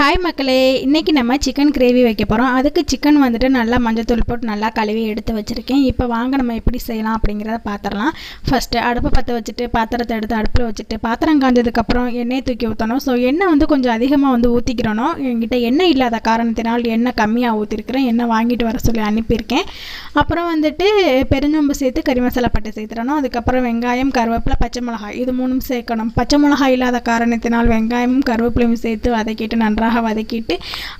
Hi மக்களே இன்றைக்கி நம்ம சிக்கன் கிரேவி வைக்க போகிறோம் அதுக்கு சிக்கன் வந்துட்டு நல்லா மஞ்சத்தூள் போட்டு நல்லா கழுவி எடுத்து வச்சுருக்கேன். இப்போ வாங்க நம்ம எப்படி செய்யலாம் அப்படிங்கிறத பார்த்துடலாம் ஃபஸ்ட்டு அடுப்பை பற்ற வச்சுட்டு பாத்திரத்தை எடுத்து அடுப்பில் வச்சுட்டு பாத்திரம் காஞ்சதுக்கப்புறம் எண்ணெய் தூக்கி ஊற்றணும் ஸோ எண்ணெய் வந்து கொஞ்சம் அதிகமாக வந்து ஊற்றிக்கிறணும் என்கிட்ட எண்ணெய் இல்லாத காரணத்தினால் எண்ணெய் கம்மியாக ஊற்றிருக்கிறேன் எண்ணெய் வாங்கிட்டு வர சொல்லி அனுப்பியிருக்கேன். அப்புறம் வந்துட்டு பெருஞ்சொம்பு சேர்த்து கறி மசாலா பட்டை சேர்த்துடணும். அதுக்கப்புறம் வெங்காயம் கருவேப்பிலை பச்சை மிளகாய். இது மூணும் சேர்க்கணும். பச்சை மிளகாய் இல்லாத காரணத்தினால் வெங்காயமும் கருவேப்பிலையும் சேர்த்து வதக்கிட்டு நன்றாக வதக்கிட்டு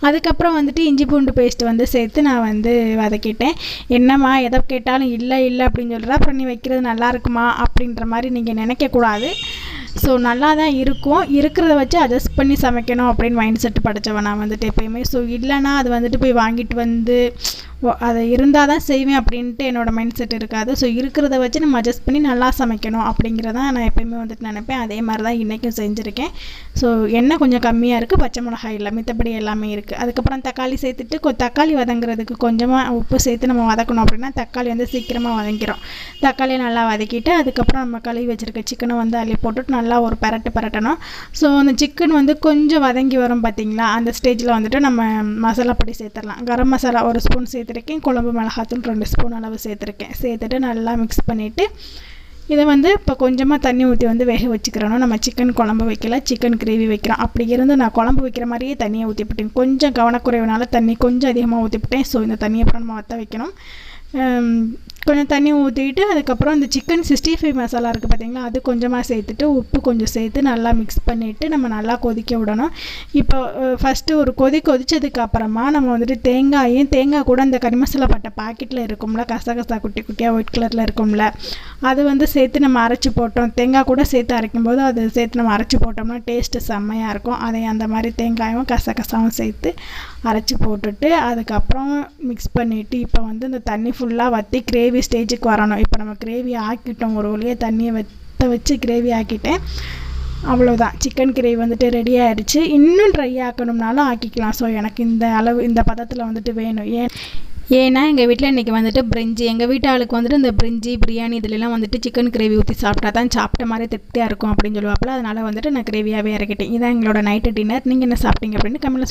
அதுக்கப்புறம் வந்துட்டு இஞ்சி பூண்டு பேஸ்ட் வந்து சேர்த்து நான் வந்து வதக்கிட்டேன். என்னம்மா எதை கேட்டாலும் இல்லை இல்லை அப்படின்னு சொல்கிறா அப்புறம் நீ வைக்கிறது நல்லா இருக்குமா? அப்படின்ற மாதிரி நீங்கள் நினைக்கக்கூடாது. ஸோ நல்லா தான் இருக்கும். இருக்கிறத வச்சு அட்ஜஸ்ட் பண்ணி சமைக்கணும் அப்படின்னு மைண்ட் செட் படித்தவன் நான் வந்துட்டு எப்பயுமே. ஸோ இல்லைன்னா அது வந்துட்டு போய் வாங்கிட்டு வந்து அதை இருந்தால் தான் செய்வேன் அப்படின்ட்டு என்னோட மைண்ட் செட் இருக்காது. ஸோ இருக்கிறத வச்சு நம்ம அட்ஜஸ்ட் பண்ணி நல்லா சமைக்கணும் அப்படிங்கிறதான் நான் எப்பயுமே வந்துட்டு நினைப்பேன். அதே மாதிரி தான் இன்றைக்கும் செஞ்சுருக்கேன். ஸோ எண்ணெய் கொஞ்சம் கம்மியாக இருக்குது பச்சை மிளகாய் இல்லை மித்தபடி எல்லாமே இருக்குது அதுக்கப்புறம் தக்காளி சேர்த்துட்டு தக்காளி வதங்குறதுக்கு கொஞ்சமாக உப்பு சேர்த்து நம்ம வதக்கணும் அப்படின்னா தக்காளி வந்து சீக்கிரமாக வதங்கிடும் தக்காளியை நல்லா வதக்கிட்டு அதுக்கப்புறம் நம்ம கழுவி வச்சுருக்க சிக்கனை வந்து அள்ளி போட்டுட்டு நல்லா ஒரு பரட்டு பரட்டணும். ஸோ அந்த சிக்கன் வந்து கொஞ்சம் வதங்கி வரும் பார்த்தீங்களா அந்த ஸ்டேஜில் வந்துட்டு நம்ம மசாலா பொடி சேர்த்துடலாம். கரம் மசாலா ஒரு ஸ்பூன் சேர்த்து சேர்த்துருக்கேன். குழம்பு மிளகாத்தூள் ரெண்டு ஸ்பூன் அளவு சேர்த்துருக்கேன். சேர்த்துட்டு நல்லா மிக்ஸ் பண்ணிவிட்டு இதை வந்து இப்போ கொஞ்சமாக தண்ணி ஊற்றி வந்து வேக வச்சுக்கிறணும். நம்ம சிக்கன் குழம்பு வைக்கல சிக்கன் கிரேவி வைக்கிறோம். அப்படி இருந்து நான் குழம்பு வைக்கிற மாதிரியே தண்ணியை ஊற்றிப்பிட்டேன் கொஞ்சம் கவனக்குறைவுனால தண்ணி கொஞ்சம் அதிகமாக ஊற்றிப்பிட்டேன் ஸோ இந்த தண்ணியை அப்புறம் நம்ம வற்ற வைக்கணும். கொஞ்சம் தண்ணி ஊற்றிட்டு அதுக்கப்புறம் அந்த சிக்கன் சிக்ஸ்டி ஃபைவ் மசாலா இருக்குது பார்த்தீங்களா அது கொஞ்சமாக சேர்த்துட்டு உப்பு கொஞ்சம் சேர்த்து நல்லா மிக்ஸ் பண்ணிவிட்டு நம்ம நல்லா கொதிக்க விடணும். இப்போ ஃபஸ்ட்டு ஒரு கொதி கொதித்ததுக்கப்புறமா நம்ம வந்துட்டு தேங்காயும் தேங்காய் கூட அந்த கறி மசாலா பட்டை பாக்கெட்டில் இருக்கும்ல கசகசா குட்டி குட்டியாக ஒயிட் கலரில் இருக்கும்ல அது வந்து சேர்த்து நம்ம அரைச்சி போட்டோம். தேங்காய் கூட சேர்த்து அரைக்கும் போது அதை சேர்த்து நம்ம அரைச்சி போட்டோம்னா டேஸ்ட்டு செம்மையாக இருக்கும். அதை அந்த மாதிரி தேங்காயும் கசகசாவும் சேர்த்து அரைச்சி போட்டுட்டு அதுக்கப்புறம் மிக்ஸ் பண்ணிவிட்டு இப்போ வந்து இந்த தண்ணி ஃபுல்லாக வற்றி கிரேவி ஸ்டேஜுக்கு வரணும். இப்போ நம்ம கிரேவி ஆக்கிட்டோம். ஒரு வழியாக தண்ணியை வற்ற வச்சு கிரேவி ஆக்கிட்டேன். அவ்வளோதான் சிக்கன் கிரேவி வந்துட்டு ரெடி ஆகிடுச்சு இன்னும் ட்ரை ஆக்கணும்னாலும் ஆக்கிக்கலாம். ஸோ எனக்கு இந்த அளவு இந்த பதத்தில் வந்துட்டு வேணும். ஏன் ஏன்னா எங்கள் வீட்டில் இன்றைக்கி வந்துட்டு பிரிஞ்சி எங்கள் வீட்டு ஆளுக்கு வந்துட்டு இந்த பிரிஞ்சி பிரியாணி இதுலலாம் வந்துட்டு சிக்கன் கிரேவி ஊற்றி சாப்பிட்டா தான் சாப்பிட்ட மாதிரி திருப்தியாக இருக்கும் அப்படின்னு சொல்லுவாப்பில். அதனால் வந்துட்டு நான் கிரேவியாகவே இறக்கிட்டேன். இதான் எங்களோட நைட்டு டின்னர் நீங்கள் என்ன சாப்பிட்டீங்க அப்படின்னு கமெண்ட்ல